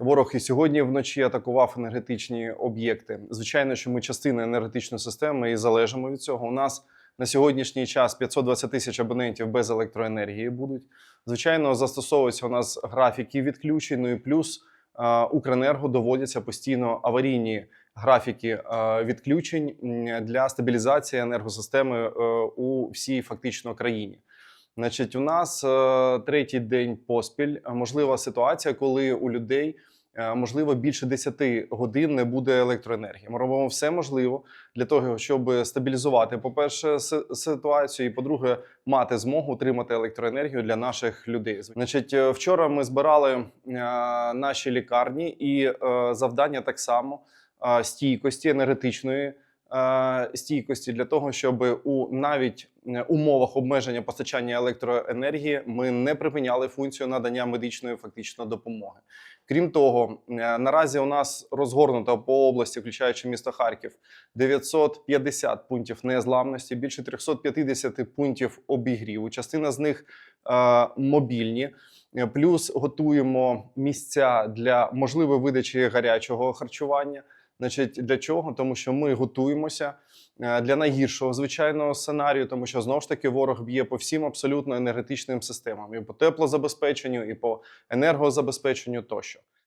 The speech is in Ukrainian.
Ворог і сьогодні вночі атакував енергетичні об'єкти. Звичайно, що ми частина енергетичної системи і залежимо від цього. У нас на сьогоднішній час 520 тисяч абонентів без електроенергії будуть. Звичайно, застосовуються у нас графіки відключень. Ну і плюс Укренерго доводяться постійно аварійні графіки відключень для стабілізації енергосистеми е, у всій фактично країні. Значить, у нас е, третій день поспіль е, можлива ситуація, коли у людей е, можливо більше 10 годин не буде електроенергії. Ми робимо все можливе для того, щоб стабілізувати, по-перше, си- ситуацію, і по-друге, мати змогу отримати електроенергію для наших людей. Значить, вчора ми збирали наші лікарні, і завдання так само стійкості енергетичної. Е, Стійкості для того, щоб у навіть е, умовах обмеження постачання електроенергії ми не припиняли функцію надання медичної фактично допомоги. Крім того, е, наразі у нас розгорнуто по області, включаючи місто Харків, 950 пунктів незламності, більше 350 пунктів обігріву. Частина з них е, мобільні. Плюс готуємо місця для можливої видачі гарячого харчування. Значить, для чого? Тому що ми готуємося е, для найгіршого звичайного сценарію, тому що знову ж таки ворог б'є по всім абсолютно енергетичним системам і по теплозабезпеченню, і по енергозабезпеченню тощо.